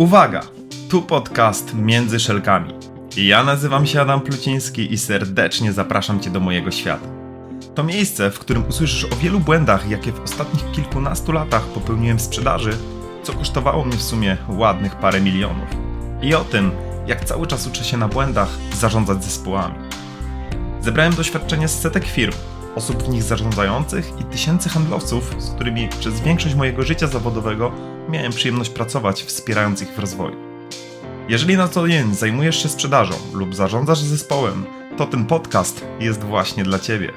Uwaga! Tu podcast Między Szelkami. Ja nazywam się Adam Pluciński i serdecznie zapraszam Cię do mojego świata. To miejsce, w którym usłyszysz o wielu błędach, jakie w ostatnich kilkunastu latach popełniłem w sprzedaży, co kosztowało mnie w sumie ładnych parę milionów. I o tym, jak cały czas uczę się na błędach zarządzać zespołami. Zebrałem doświadczenie z setek firm, osób w nich zarządzających i tysięcy handlowców, z którymi przez większość mojego życia zawodowego miałem przyjemność pracować, wspierając ich w rozwoju. Jeżeli na co dzień zajmujesz się sprzedażą lub zarządzasz zespołem, to ten podcast jest właśnie dla Ciebie.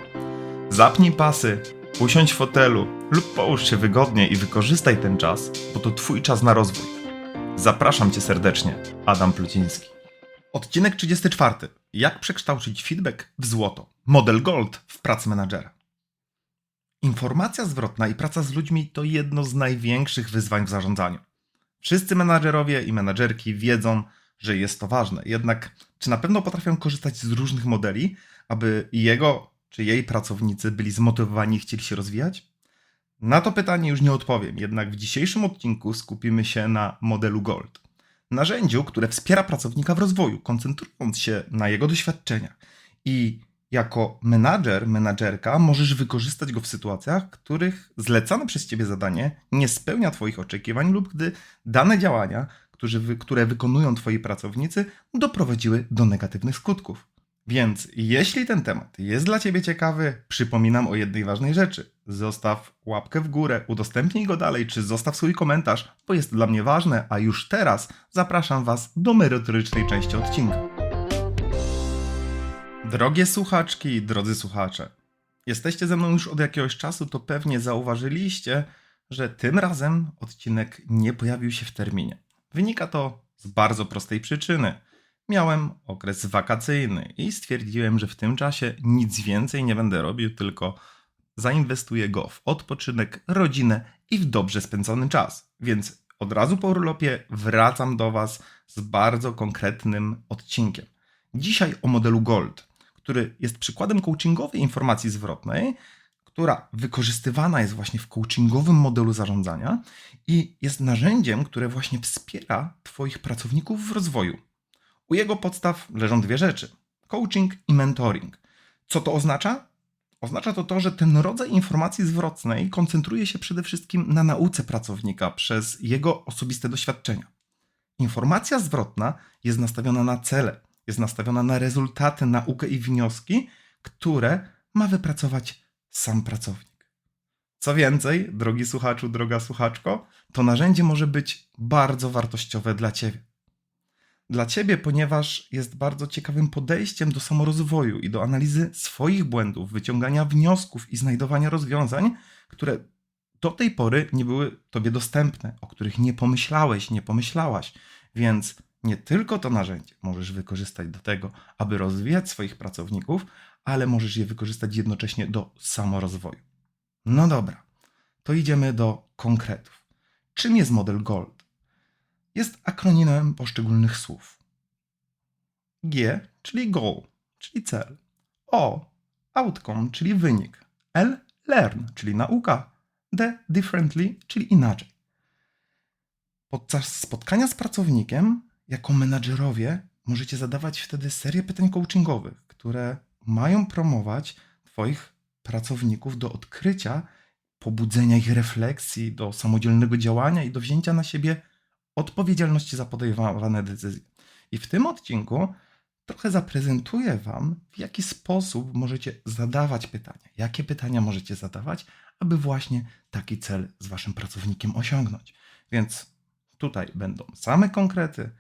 Zapnij pasy, usiądź w fotelu lub połóż się wygodnie i wykorzystaj ten czas, bo to Twój czas na rozwój. Zapraszam Cię serdecznie, Adam Pluciński. Odcinek 34. Jak przekształcić feedback w złoto? Model Gold w pracy menadżera. Informacja zwrotna i praca z ludźmi to jedno z największych wyzwań w zarządzaniu. Wszyscy menadżerowie i menadżerki wiedzą, że jest to ważne. Jednak czy na pewno potrafią korzystać z różnych modeli, aby jego czy jej pracownicy byli zmotywowani i chcieli się rozwijać? Na to pytanie już nie odpowiem, jednak w dzisiejszym odcinku skupimy się na modelu Gold. Narzędziu, które wspiera pracownika w rozwoju, koncentrując się na jego doświadczeniach i jako menadżer, menadżerka możesz wykorzystać go w sytuacjach, w których zlecane przez ciebie zadanie nie spełnia twoich oczekiwań lub gdy dane działania, które wykonują twoi pracownicy, doprowadziły do negatywnych skutków. Więc jeśli ten temat jest dla ciebie ciekawy, przypominam o jednej ważnej rzeczy. Zostaw łapkę w górę, udostępnij go dalej, czy zostaw swój komentarz, bo jest dla mnie ważne, a już teraz zapraszam was do merytorycznej części odcinka. Drogie słuchaczki drodzy słuchacze, jesteście ze mną już od jakiegoś czasu, to pewnie zauważyliście, że tym razem odcinek nie pojawił się w terminie. Wynika to z bardzo prostej przyczyny. Miałem okres wakacyjny i stwierdziłem, że w tym czasie nic więcej nie będę robił, tylko zainwestuję go w odpoczynek, rodzinę i w dobrze spędzony czas. Więc od razu po urlopie wracam do Was z bardzo konkretnym odcinkiem. Dzisiaj o modelu Gold który jest przykładem coachingowej informacji zwrotnej, która wykorzystywana jest właśnie w coachingowym modelu zarządzania i jest narzędziem, które właśnie wspiera Twoich pracowników w rozwoju. U jego podstaw leżą dwie rzeczy: coaching i mentoring. Co to oznacza? Oznacza to to, że ten rodzaj informacji zwrotnej koncentruje się przede wszystkim na nauce pracownika przez jego osobiste doświadczenia. Informacja zwrotna jest nastawiona na cele, jest nastawiona na rezultaty, naukę i wnioski, które ma wypracować sam pracownik. Co więcej, drogi słuchaczu, droga słuchaczko, to narzędzie może być bardzo wartościowe dla Ciebie. Dla Ciebie, ponieważ jest bardzo ciekawym podejściem do samorozwoju i do analizy swoich błędów, wyciągania wniosków i znajdowania rozwiązań, które do tej pory nie były Tobie dostępne, o których nie pomyślałeś, nie pomyślałaś. Więc nie tylko to narzędzie możesz wykorzystać do tego, aby rozwijać swoich pracowników, ale możesz je wykorzystać jednocześnie do samorozwoju. No dobra, to idziemy do konkretów. Czym jest model GOLD? Jest akronimem poszczególnych słów. G, czyli goal, czyli cel. O, outcome, czyli wynik. L, learn, czyli nauka. D, differently, czyli inaczej. Podczas spotkania z pracownikiem jako menadżerowie możecie zadawać wtedy serię pytań coachingowych, które mają promować Twoich pracowników do odkrycia, pobudzenia ich refleksji, do samodzielnego działania i do wzięcia na siebie odpowiedzialności za podejmowane decyzje. I w tym odcinku trochę zaprezentuję Wam, w jaki sposób możecie zadawać pytania, jakie pytania możecie zadawać, aby właśnie taki cel z Waszym pracownikiem osiągnąć. Więc tutaj będą same konkrety,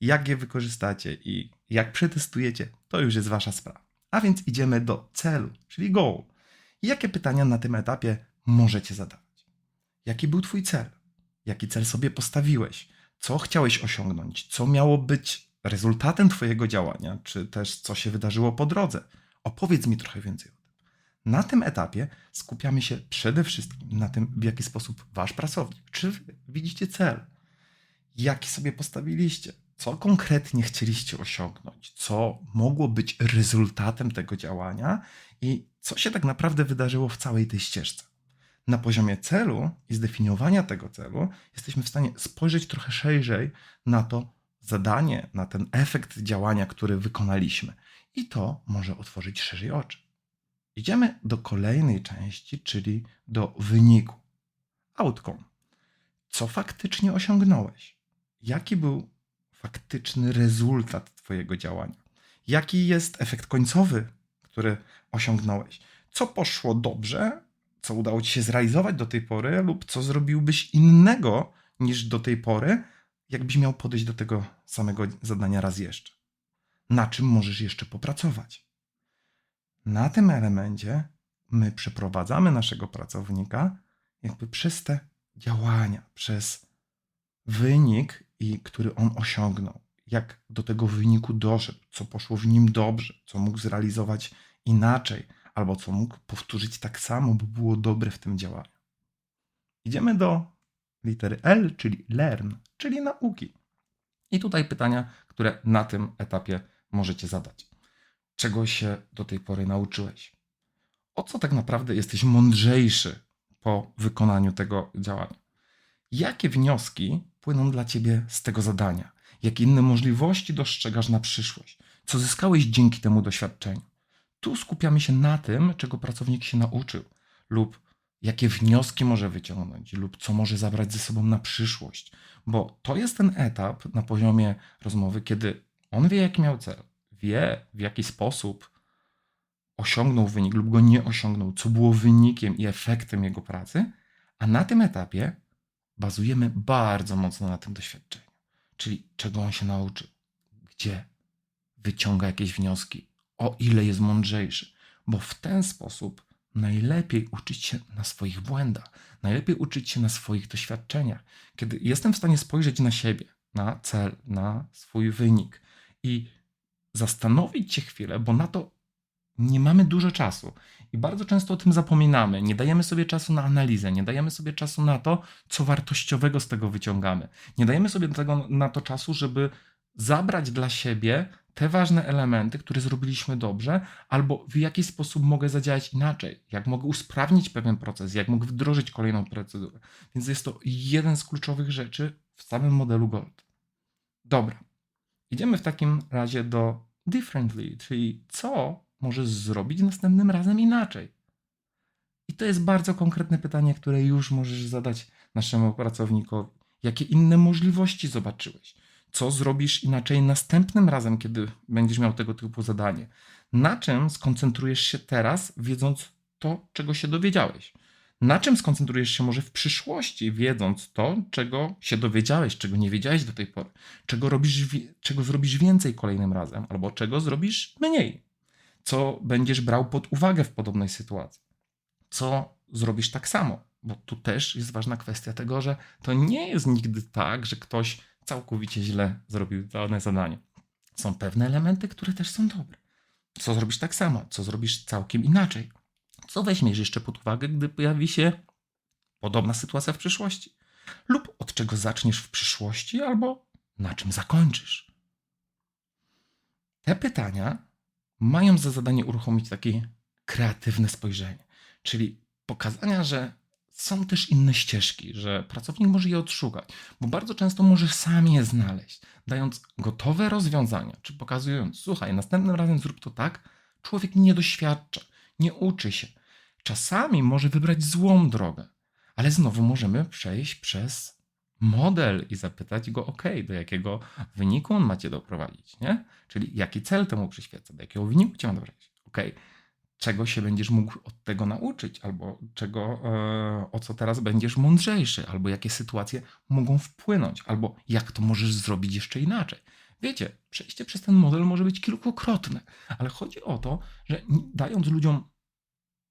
jak je wykorzystacie i jak przetestujecie, to już jest wasza sprawa. A więc idziemy do celu, czyli goal. Jakie pytania na tym etapie możecie zadawać? Jaki był twój cel? Jaki cel sobie postawiłeś? Co chciałeś osiągnąć? Co miało być rezultatem twojego działania? Czy też co się wydarzyło po drodze? Opowiedz mi trochę więcej o tym. Na tym etapie skupiamy się przede wszystkim na tym, w jaki sposób wasz pracownik, czy widzicie cel, jaki sobie postawiliście, co konkretnie chcieliście osiągnąć, co mogło być rezultatem tego działania i co się tak naprawdę wydarzyło w całej tej ścieżce. Na poziomie celu i zdefiniowania tego celu jesteśmy w stanie spojrzeć trochę szerzej na to zadanie, na ten efekt działania, który wykonaliśmy. I to może otworzyć szerzej oczy. Idziemy do kolejnej części, czyli do wyniku. Outcome. Co faktycznie osiągnąłeś? Jaki był faktyczny rezultat Twojego działania? Jaki jest efekt końcowy, który osiągnąłeś? Co poszło dobrze, co udało Ci się zrealizować do tej pory, lub co zrobiłbyś innego niż do tej pory, jakbyś miał podejść do tego samego zadania raz jeszcze? Na czym możesz jeszcze popracować? Na tym elemencie my przeprowadzamy naszego pracownika jakby przez te działania, przez wynik, i który on osiągnął, jak do tego wyniku doszedł, co poszło w nim dobrze, co mógł zrealizować inaczej, albo co mógł powtórzyć tak samo, bo było dobre w tym działaniu. Idziemy do litery L, czyli learn, czyli nauki. I tutaj pytania, które na tym etapie możecie zadać. Czego się do tej pory nauczyłeś? O co tak naprawdę jesteś mądrzejszy po wykonaniu tego działania? Jakie wnioski płyną dla ciebie z tego zadania? Jakie inne możliwości dostrzegasz na przyszłość? Co zyskałeś dzięki temu doświadczeniu? Tu skupiamy się na tym, czego pracownik się nauczył, lub jakie wnioski może wyciągnąć, lub co może zabrać ze sobą na przyszłość. Bo to jest ten etap na poziomie rozmowy, kiedy on wie, jaki miał cel, wie, w jaki sposób osiągnął wynik lub go nie osiągnął, co było wynikiem i efektem jego pracy, a na tym etapie bazujemy bardzo mocno na tym doświadczeniu. Czyli czego on się nauczył, gdzie wyciąga jakieś wnioski, o ile jest mądrzejszy, bo w ten sposób najlepiej uczyć się na swoich błędach, najlepiej uczyć się na swoich doświadczeniach. Kiedy jestem w stanie spojrzeć na siebie, na cel, na swój wynik i zastanowić się chwilę, bo na to nie mamy dużo czasu i bardzo często o tym zapominamy. Nie dajemy sobie czasu na analizę, nie dajemy sobie czasu na to, co wartościowego z tego wyciągamy. Nie dajemy sobie tego, na to czasu, żeby zabrać dla siebie te ważne elementy, które zrobiliśmy dobrze, albo w jaki sposób mogę zadziałać inaczej, jak mogę usprawnić pewien proces, jak mogę wdrożyć kolejną procedurę. Więc jest to jeden z kluczowych rzeczy w samym modelu Gold. Dobra. Idziemy w takim razie do differently, czyli co możesz zrobić następnym razem inaczej. I to jest bardzo konkretne pytanie, które już możesz zadać naszemu pracownikowi. Jakie inne możliwości zobaczyłeś? Co zrobisz inaczej następnym razem, kiedy będziesz miał tego typu zadanie? Na czym skoncentrujesz się teraz, wiedząc to, czego się dowiedziałeś? Na czym skoncentrujesz się może w przyszłości, wiedząc to, czego się dowiedziałeś, czego nie wiedziałeś do tej pory? Czego, robisz, czego zrobisz więcej kolejnym razem, albo czego zrobisz mniej? Co będziesz brał pod uwagę w podobnej sytuacji? Co zrobisz tak samo? Bo tu też jest ważna kwestia tego, że to nie jest nigdy tak, że ktoś całkowicie źle zrobił dane zadanie. Są pewne elementy, które też są dobre. Co zrobisz tak samo? Co zrobisz całkiem inaczej? Co weźmiesz jeszcze pod uwagę, gdy pojawi się podobna sytuacja w przyszłości? Lub od czego zaczniesz w przyszłości, albo na czym zakończysz? Te pytania mają za zadanie uruchomić takie kreatywne spojrzenie, czyli pokazania, że są też inne ścieżki, że pracownik może je odszukać, bo bardzo często może sam je znaleźć, dając gotowe rozwiązania, czy pokazując, słuchaj, następnym razem zrób to tak, człowiek nie doświadcza, nie uczy się. Czasami może wybrać złą drogę, ale znowu możemy przejść przez model i zapytać go, ok, do jakiego wyniku on macie doprowadzić, nie? Czyli jaki cel temu przyświeca, do jakiego wyniku cię ma doprowadzić. Ok, czego się będziesz mógł od tego nauczyć, albo czego, e, o co teraz będziesz mądrzejszy, albo jakie sytuacje mogą wpłynąć, albo jak to możesz zrobić jeszcze inaczej. Wiecie, przejście przez ten model może być kilkukrotne, ale chodzi o to, że dając ludziom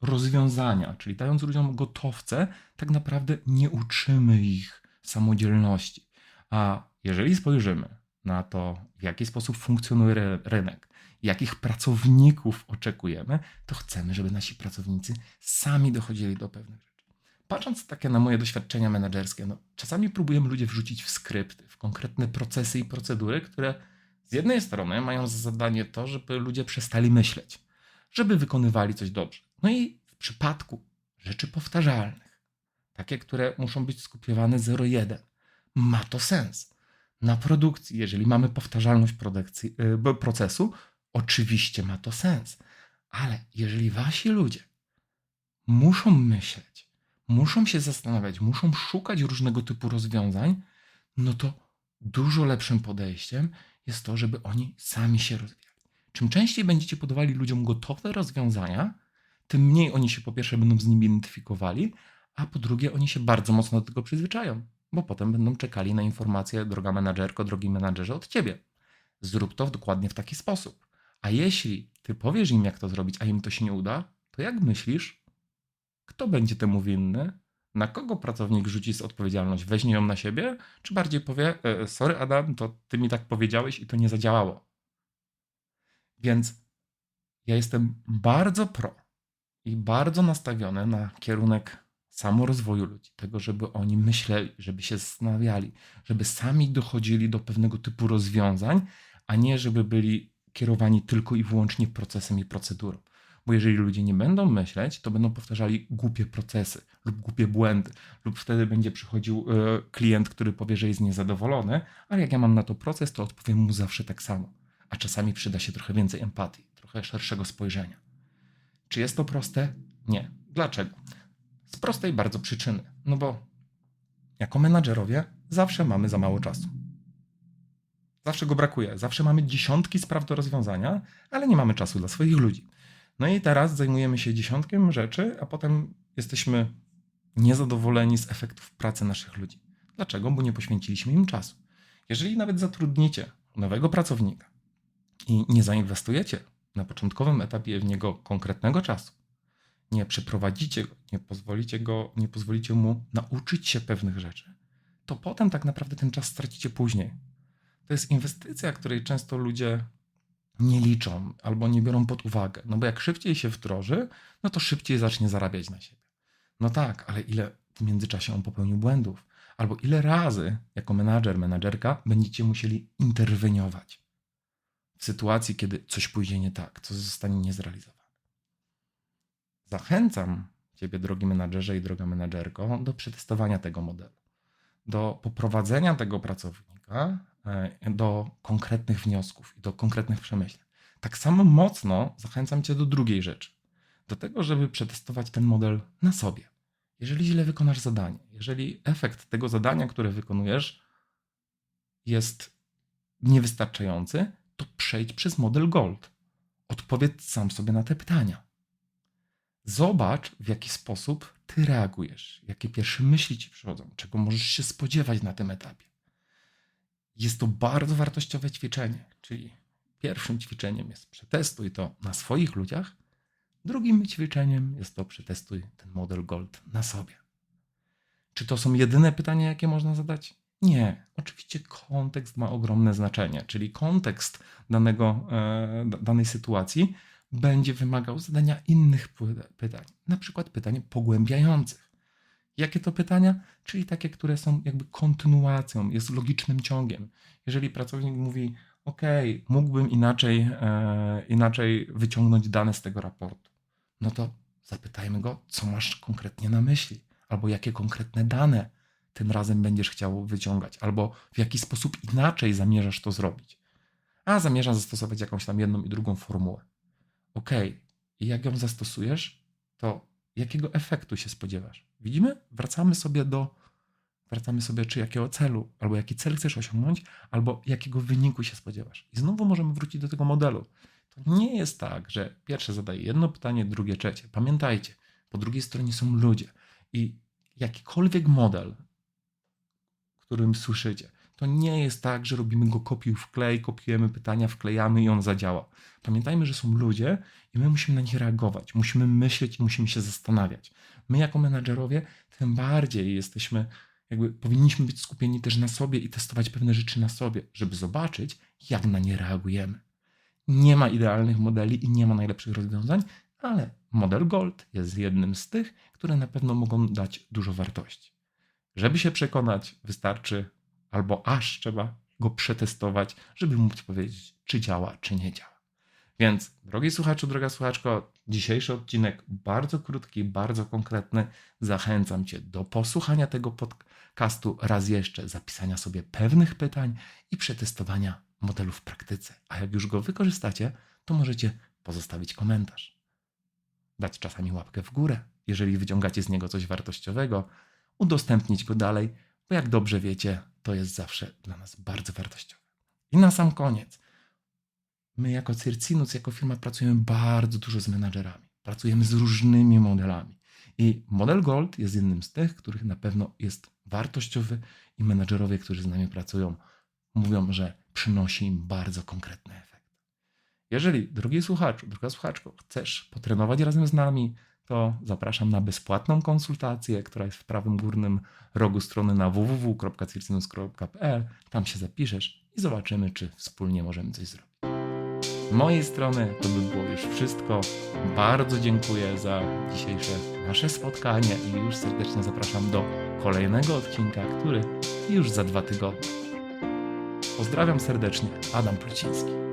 rozwiązania, czyli dając ludziom gotowce, tak naprawdę nie uczymy ich samodzielności. A jeżeli spojrzymy na to, w jaki sposób funkcjonuje rynek, jakich pracowników oczekujemy, to chcemy, żeby nasi pracownicy sami dochodzili do pewnych rzeczy. Patrząc takie na moje doświadczenia menedżerskie, no, czasami próbujemy ludzie wrzucić w skrypty, w konkretne procesy i procedury, które z jednej strony mają za zadanie to, żeby ludzie przestali myśleć, żeby wykonywali coś dobrze. No i w przypadku rzeczy powtarzalnych, takie, które muszą być skopiowane 0,1. Ma to sens. Na produkcji, jeżeli mamy powtarzalność y, procesu, oczywiście ma to sens. Ale jeżeli wasi ludzie muszą myśleć, muszą się zastanawiać, muszą szukać różnego typu rozwiązań, no to dużo lepszym podejściem jest to, żeby oni sami się rozwijali. Czym częściej będziecie podawali ludziom gotowe rozwiązania, tym mniej oni się po pierwsze będą z nimi identyfikowali, a po drugie oni się bardzo mocno do tego przyzwyczają, bo potem będą czekali na informacje, droga menadżerko, drogi menadżerze, od ciebie. Zrób to dokładnie w taki sposób. A jeśli ty powiesz im, jak to zrobić, a im to się nie uda, to jak myślisz, kto będzie temu winny? Na kogo pracownik rzuci z odpowiedzialność? Weźmie ją na siebie, czy bardziej powie: e, Sorry, Adam, to ty mi tak powiedziałeś i to nie zadziałało. Więc ja jestem bardzo pro i bardzo nastawiony na kierunek samorozwoju ludzi, tego, żeby oni myśleli, żeby się zastanawiali, żeby sami dochodzili do pewnego typu rozwiązań, a nie żeby byli kierowani tylko i wyłącznie procesem i procedurą. Bo jeżeli ludzie nie będą myśleć, to będą powtarzali głupie procesy lub głupie błędy, lub wtedy będzie przychodził e, klient, który powie, że jest niezadowolony, ale jak ja mam na to proces, to odpowiem mu zawsze tak samo. A czasami przyda się trochę więcej empatii, trochę szerszego spojrzenia. Czy jest to proste? Nie. Dlaczego? Z prostej bardzo przyczyny. No bo jako menadżerowie zawsze mamy za mało czasu. Zawsze go brakuje. Zawsze mamy dziesiątki spraw do rozwiązania, ale nie mamy czasu dla swoich ludzi. No i teraz zajmujemy się dziesiątkiem rzeczy, a potem jesteśmy niezadowoleni z efektów pracy naszych ludzi. Dlaczego? Bo nie poświęciliśmy im czasu. Jeżeli nawet zatrudnicie nowego pracownika i nie zainwestujecie na początkowym etapie w niego konkretnego czasu, nie przeprowadzicie go, nie pozwolicie go, nie pozwolicie mu nauczyć się pewnych rzeczy, to potem tak naprawdę ten czas stracicie później. To jest inwestycja, której często ludzie nie liczą albo nie biorą pod uwagę. No bo jak szybciej się wdroży, no to szybciej zacznie zarabiać na siebie. No tak, ale ile w międzyczasie on popełnił błędów? Albo ile razy jako menadżer, menadżerka będziecie musieli interweniować w sytuacji, kiedy coś pójdzie nie tak, coś zostanie niezrealizowane. Zachęcam Ciebie, drogi menadżerze i droga menadżerko, do przetestowania tego modelu, do poprowadzenia tego pracownika do konkretnych wniosków i do konkretnych przemyśleń. Tak samo mocno zachęcam Cię do drugiej rzeczy, do tego, żeby przetestować ten model na sobie. Jeżeli źle wykonasz zadanie, jeżeli efekt tego zadania, które wykonujesz, jest niewystarczający, to przejdź przez model Gold. Odpowiedz sam sobie na te pytania. Zobacz, w jaki sposób ty reagujesz, jakie pierwsze myśli ci przychodzą, czego możesz się spodziewać na tym etapie. Jest to bardzo wartościowe ćwiczenie, czyli pierwszym ćwiczeniem jest przetestuj to na swoich ludziach, drugim ćwiczeniem jest to przetestuj ten model Gold na sobie. Czy to są jedyne pytania, jakie można zadać? Nie. Oczywiście kontekst ma ogromne znaczenie, czyli kontekst danego, e, danej sytuacji będzie wymagał zadania innych pytań, na przykład pytań pogłębiających. Jakie to pytania? Czyli takie, które są jakby kontynuacją, jest logicznym ciągiem. Jeżeli pracownik mówi, OK, mógłbym inaczej, e, inaczej wyciągnąć dane z tego raportu, no to zapytajmy go, co masz konkretnie na myśli, albo jakie konkretne dane tym razem będziesz chciał wyciągać, albo w jaki sposób inaczej zamierzasz to zrobić. A zamierzam zastosować jakąś tam jedną i drugą formułę. OK, i jak ją zastosujesz, to jakiego efektu się spodziewasz? Widzimy? Wracamy sobie do, wracamy sobie, czy jakiego celu, albo jaki cel chcesz osiągnąć, albo jakiego wyniku się spodziewasz. I znowu możemy wrócić do tego modelu. To nie jest tak, że pierwsze zadaje jedno pytanie, drugie trzecie. Pamiętajcie, po drugiej stronie są ludzie. I jakikolwiek model, którym słyszycie, to nie jest tak, że robimy go kopiuj wklej, kopiujemy pytania, wklejamy i on zadziała. Pamiętajmy, że są ludzie i my musimy na nich reagować, musimy myśleć i musimy się zastanawiać. My jako menadżerowie tym bardziej jesteśmy, jakby powinniśmy być skupieni też na sobie i testować pewne rzeczy na sobie, żeby zobaczyć, jak na nie reagujemy. Nie ma idealnych modeli i nie ma najlepszych rozwiązań, ale model Gold jest jednym z tych, które na pewno mogą dać dużo wartości. Żeby się przekonać, wystarczy albo aż trzeba go przetestować, żeby móc powiedzieć, czy działa, czy nie działa. Więc, drogi słuchaczu, droga słuchaczko, dzisiejszy odcinek bardzo krótki, bardzo konkretny. Zachęcam Cię do posłuchania tego podcastu raz jeszcze, zapisania sobie pewnych pytań i przetestowania modelu w praktyce. A jak już go wykorzystacie, to możecie pozostawić komentarz. Dać czasami łapkę w górę, jeżeli wyciągacie z niego coś wartościowego, udostępnić go dalej, bo jak dobrze wiecie, to jest zawsze dla nas bardzo wartościowe. I na sam koniec, my jako Circinus, jako firma pracujemy bardzo dużo z menadżerami. Pracujemy z różnymi modelami. I model Gold jest jednym z tych, których na pewno jest wartościowy i menadżerowie, którzy z nami pracują, mówią, że przynosi im bardzo konkretny efekt. Jeżeli, drogi słuchaczu, droga słuchaczko, chcesz potrenować razem z nami, to zapraszam na bezpłatną konsultację, która jest w prawym górnym rogu strony na www.circinus.pl. Tam się zapiszesz i zobaczymy, czy wspólnie możemy coś zrobić. Z mojej strony to by było już wszystko. Bardzo dziękuję za dzisiejsze nasze spotkanie i już serdecznie zapraszam do kolejnego odcinka, który już za dwa tygodnie. Pozdrawiam serdecznie, Adam Pluciński.